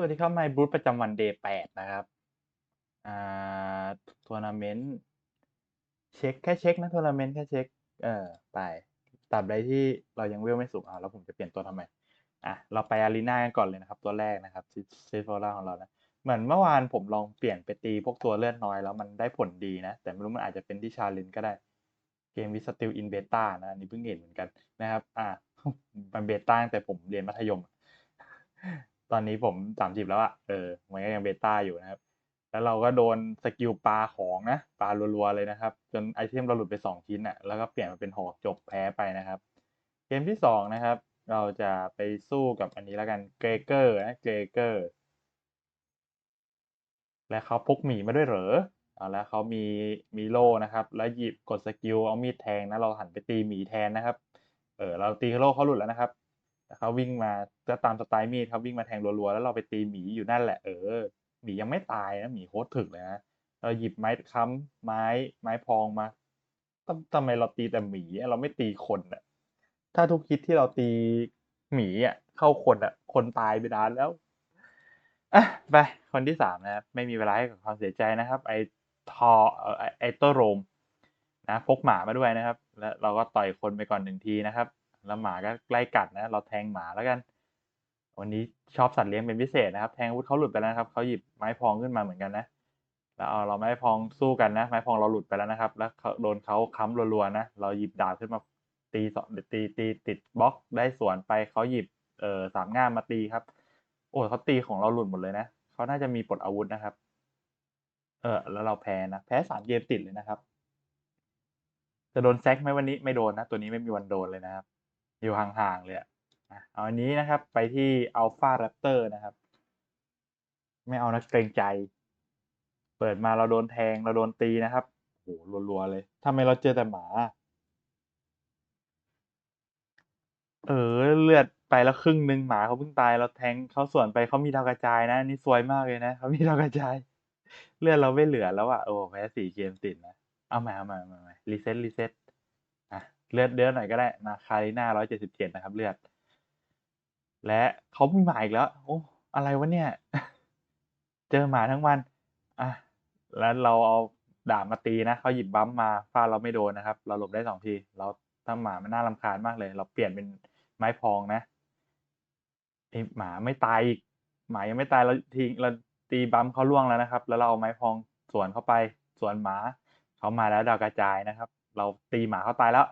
สวัสดีครับ My Boost ประจำวันเดย์8นะครับ อ่าทัวร์นาเมนต์เช็คแค่เช็คนะทัวร์นาเมนต์แค่เช็ค เออไปตราบใดที่เรายังเวลไม่สูงอ้าแล้วผมจะเปลี่ยนตัวทำไม?อะ เราไป Arena กันก่อนเลยนะครับ ตัวแรกนะครับซิ Syfora ของเรานะเหมือนเมื่อวานผมลองเปลี่ยนไปตีพวกตัวเลือดน้อยแล้วมันได้ผลดีนะ แต่ไม่รู้มันอาจจะเป็นที่ challenge ก็ได้ Game with Still in Beta นะนนี้เพิ่งเห็นเหมือนกันนะครับอามันเบต้าแต่ผมเรียนมัธยม ตอนนี้ผม30แล้วอะเออมันก็ยังเบต้าอยู่นะครับ แล้วเราก็โดนสกิลปลาของนะปลารัวๆเลยนะครับ จนไอเทมเราหลุดไป2ชิ้นน่ะแล้วก็เปลี่ยนมาเป็นหอกจบแพ้ไปนะครับ เกมที่2นะครับ เราจะไปสู้กับอันนี้แล้วกัน Gregor นะ Gregor และเขาพกหมีมาด้วยเหรอ?เอาแล้วเขามีมีโล่นะครับ แล้วหยิบกดสกิลเอามีดแทงนะเราหันไปตีหมีแทนนะครับ เออเราตีโล่เขาหลุดแล้วนะครับ เขาวิ่งมาก็ตามสไตล์มีดครับวิ่งมาแทงรัวๆแล้วเราไปตีหมีอยู่นั่นแหละ เออหมียังไม่ตายนะหมีโคตรถึกเลยนะเราหยิบไม้ค้ำไม้ไม้พองมาทำไมเราตีแต่หมีเราไม่ตีคนอะถ้าทุกฮิตที่เราตีหมีอะ เข้าคนอะ คนตายไปนานแล้วอะไปคนที่3นะครับไม่มีเวลาให้กับความเสียใจนะครับ ไอทอไอ้ไอ้ Ittoro นะพกหมามาด้วยนะครับ แล้วเราก็ต่อยคนไปก่อน1ทีนะครับ แล้วหมาก็ไล่กัดนะ เราแทงหมาแล้วกัน วันนี้ชอบสัตว์เลี้ยงเป็นพิเศษนะครับ แทงอาวุธเขาหลุดไปแล้วครับเขาหยิบไม้พองขึ้นมาเหมือนกันนะ แล้วเอาเราไม้พองสู้กันนะ ไม้พองเราหลุดไปแล้วนะครับ แล้วโดนเขาค้ำรัวๆนะ เราหยิบดาบขึ้นมาตีสตีตีติดบล็อกได้สวนไปเขาหยิบเอ่อสามง่ามมาตีครับ โอ้เขาตีของเราหลุดหมดเลยนะเขาน่าจะมีปลดอาวุธนะครับ เออแล้วเราแพ้นะแพ้3เกมติดเลยนะครับ จะโดน sack ไหมวันนี้?ไม่โดนนะ ตัวนี้ไม่มีวันโดนเลยนะครับ อยู่ห่างๆเลยอะอะเอาอันนี้นะครับไปที่ Alpha Raptor นะครับ ไม่เอานะเกรงใจ เปิดมาเราโดนแทงเราโดนตีนะครับโอ้โฮรัวๆเลยทำไมเราเจอแต่หมา?เออเลือดไปแล้วครึ่งหนึ่งหมาเขาเพิ่งตายเราแทงเขาส่วนไปเขามีดาวกระจายนะนนี้ซวยมากเลยนะเขามีดาวกระจาย เลือดเราไม่เหลือแล้วอะโอ้แพ้4เกมติดนะเอาใหม่ๆๆๆ reset reset อะเเลือดเยอะหน่อยก็ได้มา Karina 177นะครับ เลือด และเขามีหมาอีกแล้ว โอ้ อะไรวะเนี่ย เจอหมาทั้งวัน อะ แล้วเราเอาดาบมาตีนะเขาหยิบบัมมาฟาดเราไม่โดนนะครับ เราหลบได้2ที เราถ้าหมามันน่ารำคาญมากเลย เราเปลี่ยนเป็นไม้พองนะไอหมาไม่ตายอีก หมายังไม่ตายเราทิ้งเราตีบัมเขาร่วงแล้วนะครับ แล้วเราเอาไม้พองสวนเข้าไปสวนหมาเขามาแล้วดาวกระจายนะครับ เราตีหมาเขาตายแล้ว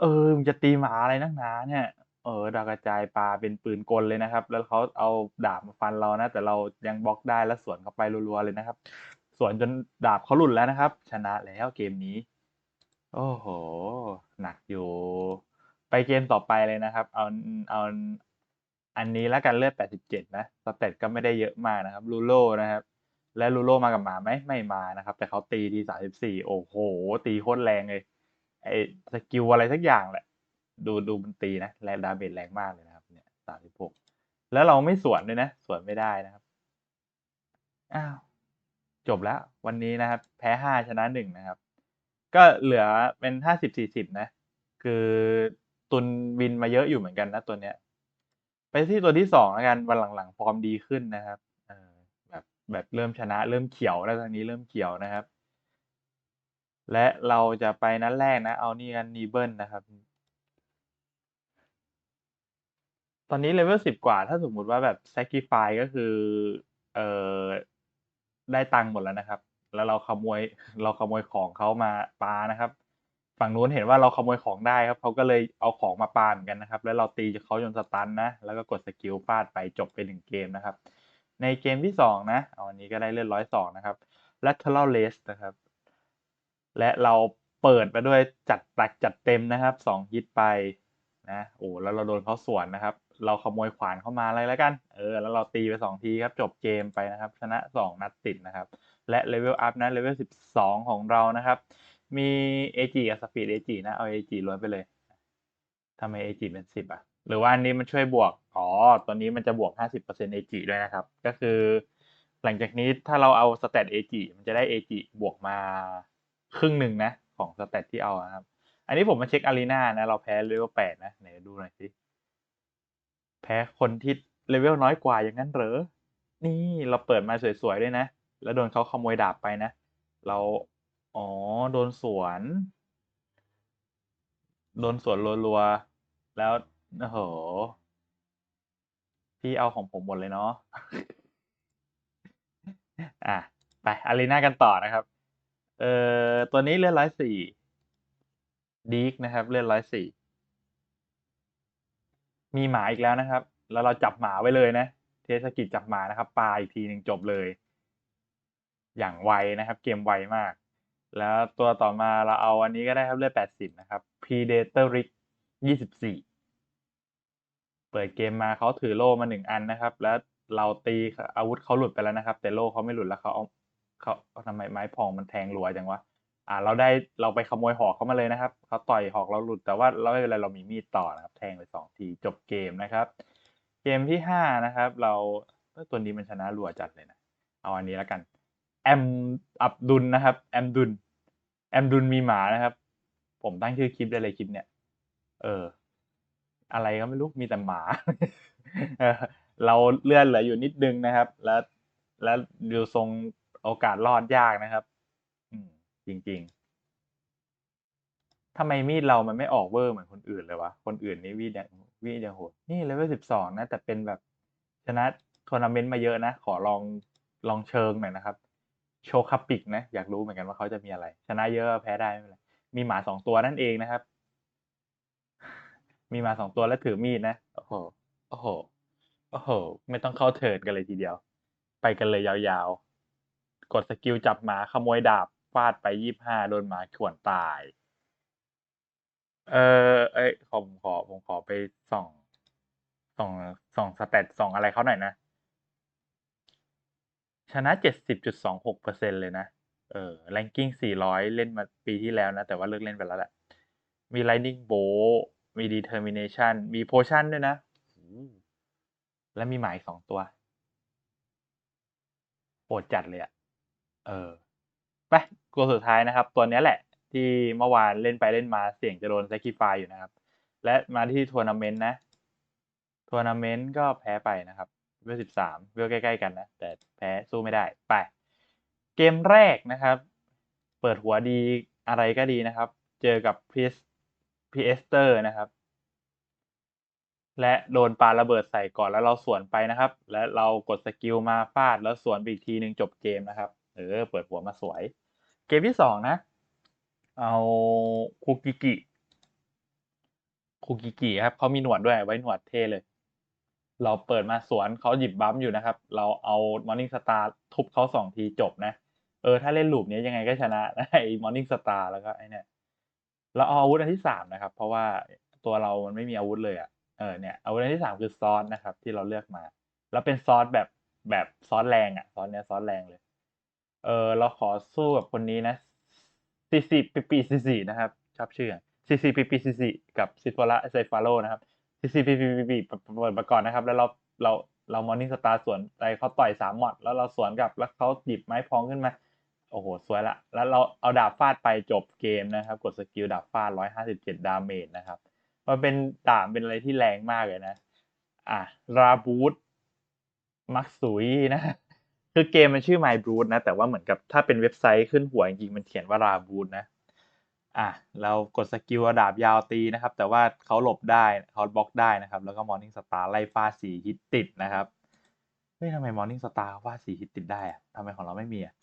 เออ มึงจะตีหมาอะไรนักหนาเนี่ย เออ ดาวกระจายปาเป็นปืนกลเลยนะครับ แล้วเขาเอาดาบมาฟันเรานะ แต่เรายังบล็อกได้แล้วสวนเข้าไปรัวๆเลยนะครับ สวนจนดาบเขาหลุดแล้วนะครับ ชนะแล้วเกมนี้ โอ้โฮหนักอยู่ ไปเกมต่อไปเลยนะครับ เอา เอา อันนี้แล้วกันเลือด 87 นะ stat ก็ไม่ได้เยอะมากนะครับ Rulo นะครับ และ Rulo มากับหมาไหม?ไม่มานะครับ แต่เขาตีที34โอ้โฮตีโคตรแรงเลย ไอ้สกิลอะไรสักอย่างแหละ ดูดูมันตีนะแรงดาเมจแรงมากเลยนะครับ เนี่ย36แล้วเราไม่สวนด้วยนะ สวนไม่ได้นะครับ อ้าว จบแล้ว วันนี้นะครับ แพ้5ชนะ1นะครับ ก็เหลือเป็น50-40นะ คือตุนวินมาเยอะอยู่เหมือนกันนะตัวเนี้ย ไปที่ตัวที่2แล้วกันวันหลังๆฟอร์มดีขึ้นนะครับแบบแบบเริ่มชนะ เริ่มเขียวแล้วทางนี้เริ่มเขียวนะครับ และเราจะไปนัดแรกนะ เอานี่กัน Nibel นะครับ ตอนนี้ level 10กว่า ถ้าสมมุติว่าแบบ sacrifice ก็คือ เอ่อ ได้ตังค์หมดแล้วนะครับ แล้วเราขโมย เราขโมยของเขามาปานะครับ ฝั่งนู้นเห็นว่าเราขโมยของได้ครับ เขาก็เลยเอาของมาปาเหมือนกันนะครับ แล้วเราตีเขาจนสตันนะ แล้วก็กดสกิลฟาดไปจบไป1เกมนะครับ ในเกมที่2นะ เอาอันนี้ก็ได้เลือด102นะครับ Lateral Raise นะครับ และเราเปิดมาด้วยจัดหนักจัดเต็มนะครับ2ฮิตไปนะโอ้แล้วเราโดนเขาสวนนะครับ เราขโมยขวานเข้ามาเลยแล้วกันเออแล้วเราตีไป 2 ทีครับจบเกมไปนะครับ ชนะ 2 นัดติดนะครับ และ level up นะ level 12 ของเรานะครับ มี AG กับ Speed AG นะเอา AG ล้วนไปเลยทำไม AG เป็น 10อะหรือว่าอันนี้มันช่วยบวกอ๋อตัวนี้มันจะบวก 50% AG ด้วยนะครับ ก็คือ หลังจากนี้ถ้าเราเอา stat AG มันจะได้ AG บวกมา ครึ่งหนึ่งนะ ของ stat ที่เอาอะครับ อันนี้ผมมาเช็ก Arena นะ เราแพ้ level 8นะไหนดูหน่อยสิ แพ้คนที่ level น้อยกว่าอย่างงั้นเหรอ?นี่เราเปิดมาสวยๆด้วยนะ แล้วโดนเขาขโมยดาบไปนะ เรา อ๋อ โดนสวน โดนสวนรัวๆ แล้วโอ้โฮพี่เอาของผมหมดเลยเนาะ อ่าไป Arena กันต่อนะครับ เอ่อตัวนี้เลือด104 Deek นะครับ เลือด104มีหมาอีกแล้วนะครับ แล้วเราจับหมาไว้เลยนะ เทศกิจจับหมานะครับปาอีกทีหนึ่งจบเลย อย่างไวนะครับ เกมไวมาก แล้วตัวต่อมาเราเอาอันนี้ก็ได้ครับเลือด80นะครับ Predator Risk 24เปิดเกมมาเขาถือโล่มา1อันนะครับ แล้วเราตีอาวุธเขาหลุดไปแล้วนะครับ แต่โล่เขาไม่หลุดแล้วเขาเอา เขาทำไมไม้พองมันแทงรัวจังวะอ่า เราได้เราไปขโมยหอกเขามาเลยนะครับเขาต่อยหอกเราหลุดแต่ว่าเราไม่เป็นไรเรามีมีดต่อนะครับ แทงไป2ทีจบเกมนะครับ เกมที่5นะครับ เราตัวนี้มันชนะรัวจัดเลยนะเอาอันนี้แล้วกัน แอมอับดุลนะครับ แอมดุลแอมดุลมีหมานะครับ ผมตั้งชื่อคลิปได้เลยคลิปเนี่ย เออ อะไรก็ไม่รู้มีแต่หมาเราเลื่อนเหลืออยู่นิดนึงนะครับ แล้วแล้วดูทรง โอกาสรอดยากนะครับ อืม จริง ๆทำไมมีดเรามันไม่ออกเวอร์เหมือนคนอื่นเลยวะ คนอื่นนี่มีดยังมีดยังโหด นี่ level 12นะ แต่เป็นแบบชนะทัวร์นาเมนต์มาเยอะนะ ขอลองลองเชิงหน่อยนะครับ โชว์คัพปิกนะ อยากรู้เหมือนกันว่าเขาจะมีอะไร ชนะเยอะแพ้ได้ไม่เป็นไรมีหมา2ตัวนั่นเองนะครับ มีหมา2ตัวและถือมีดนะ โอ้โฮโอ้โฮโอ้โฮไม่ต้องเข้าเทิร์นกันเลยทีเดียว ไปกันเลยยาวๆ กดสกิลจับหมาขโมยดาบฟาดไป25โดนหมาข่วนตาย เอ่อเอ๊ยผมขอผมขอไปส่องส่องส่อง stat ส่องอะไรเขาหน่อยนะ ชนะ70.26%เลยนะ เออ ranking 400เล่นมาปีที่แล้วนะ แต่ว่าเลิกเล่นไปแล้วแหละ มี lightning bolt มี determination มี potion ด้วยนะโอ้โฮและมีหมาอีก2ตัวโหดจัดเลยอะ เออไปตัวสุดท้ายนะครับ ตัวนี้แหละ ที่เมื่อวานเล่นไปเล่นมาเสี่ยงจะโดน sacrifice อยู่นะครับ และมาที่ทัวร์นาเมนต์นะทัวร์นาเมนต์ก็แพ้ไปนะครับ level 13 level ใกล้ๆกันนะ แต่แพ้สู้ไม่ได้ไป เกมแรกนะครับ เปิดหัวดีอะไรก็ดีนะครับ เจอกับ Pries Priester นะครับ และโดนปาระเบิดใส่ก่อนแล้วเราสวนไปนะครับ และเรากดสกิลมาฟาดแล้วสวนอีกทีหนึ่งจบเกมนะครับ เออ เปิดหัวมาสวย เกมที่2นะ เอาคุกิกิคุกิกิครับเขามีหนวดด้วยไว้หนวดเท่เลย เราเปิดมาสวนเขาหยิบบัมป์อยู่นะครับ เราเอา Morning Star ทุบเขา2ทีจบนะ เออ ถ้าเล่น loop นี้ยังไงก็ชนะนะไอ้ Morning Star แล้วก็ไอ้เนี่ยเราเอาอาวุธอันที่3นะครับ เพราะว่าตัวเรามันไม่มีอาวุธเลยอะเออเนี่ยอาวุธอันที่3คือซอสนะครับ ที่เราเลือกมา แล้วเป็นซอสแบบแบบซอสแรงอะซอสเนี้ยซอสแรงเลย เออเราขอสู้กับคนนี้นะ CC ปิปิ CC นะครับชอบชื่ออะ CC ปิปิ CC กับ Sephora Sepharo นะครับ CC ปิปิปิปิเปิดเปิดมาก่อนนะครับ แล้วเราเราเรา Morning Star สวนไปเขาต่อย3หมัดแล้วเราสวนกลับแล้วเขาหยิบไม้พองขึ้นมาโอ้โฮสวยล้วแล้วเราเอาดาบฟาดไปจบเกมนะครับ กดสกิลดาบฟาด 157 ดาเมจนะครับ มันเป็นดาบเป็นอะไรที่แรงมากเลยนะ อ่า Raboot Matsui นะ คือเกมมันชื่อ My Brute นะ แต่ว่าเหมือนกับถ้าเป็นเว็บไซต์ขึ้นหัวจริงๆมันเขียนว่า Raboot นะอ่าเรากดสกิลดาบยาวตีนะครับ แต่ว่าเขาหลบได้เขาบล็อกได้นะครับ แล้วก็ Morning Star ไล่ฟาด4ฮิตติดนะครับเฮ้ยทำไม Morning Star ฟาด4ฮิตติดได้อะทำไมของเราไม่มีอะ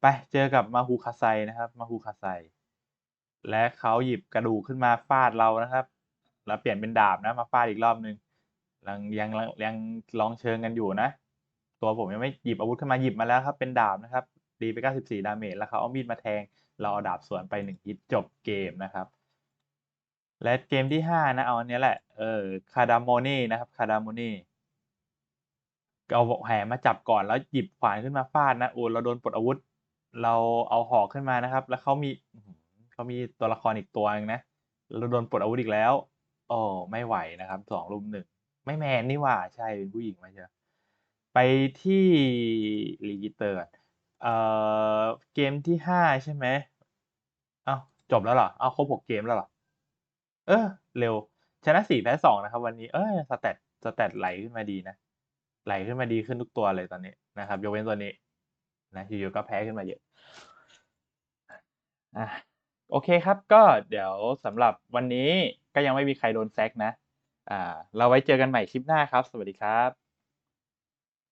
ไปเจอกับ Mahou-Kasai นะครับ Mahou-Kasai และเขาหยิบกระดูกขึ้นมาฟาดเรานะครับ แล้วเปลี่ยนเป็นดาบนะมาฟาดอีกรอบหนึ่งยังยังยังลองเชิงกันอยู่นะ ตัวผมยังไม่หยิบอาวุธขึ้นมาหยิบมาแล้วครับเป็นดาบนะครับตีไป 94 ดาเมจแล้วเขาเอามีดมาแทง เราเอาดาบสวนไป1ฮิตจบเกมนะครับ และเกมที่ 5 นะเอาอันนี้แหละเออ Cadamone นะครับ Cadamone เอาแหมาจับก่อนแล้วหยิบขวานขึ้นมาฟาดนะโอ้เราโดนปลดอาวุธ เราเอาหอกขึ้นมานะครับ แล้วเขามีเขามีตัวละครอีกตัวหนึ่งนะเราโดนปลดอาวุธอีกแล้วโอ้ไม่ไหวนะครับ2รุม1ไม่แมนนี่ว่าใช่เป็นผู้หญิงไม่ใช่ ไปที่ Register ก่อนเอ่อเกมที่5ใช่ไหมอ้าวจบแล้วเหรอ?อ้าวครบ6เกมแล้วเหรอ?เออ เร็ว ชนะ4แพ้2นะครับ วันนี้ เออ stat stat ไหลขึ้นมาดีนะ ไหลขึ้นมาดีขึ้นทุกตัวเลยตอนนี้นะครับ ยกเว้นตัวนี้ นะอยู่ๆก็แพ้ขึ้นมาเยอะอะโอเคครับ ก็เดี๋ยวสำหรับวันนี้ก็ยังไม่มีใครโดนแซกนะ อ่า เราไว้เจอกันใหม่คลิปหน้าครับ สวัสดีครับ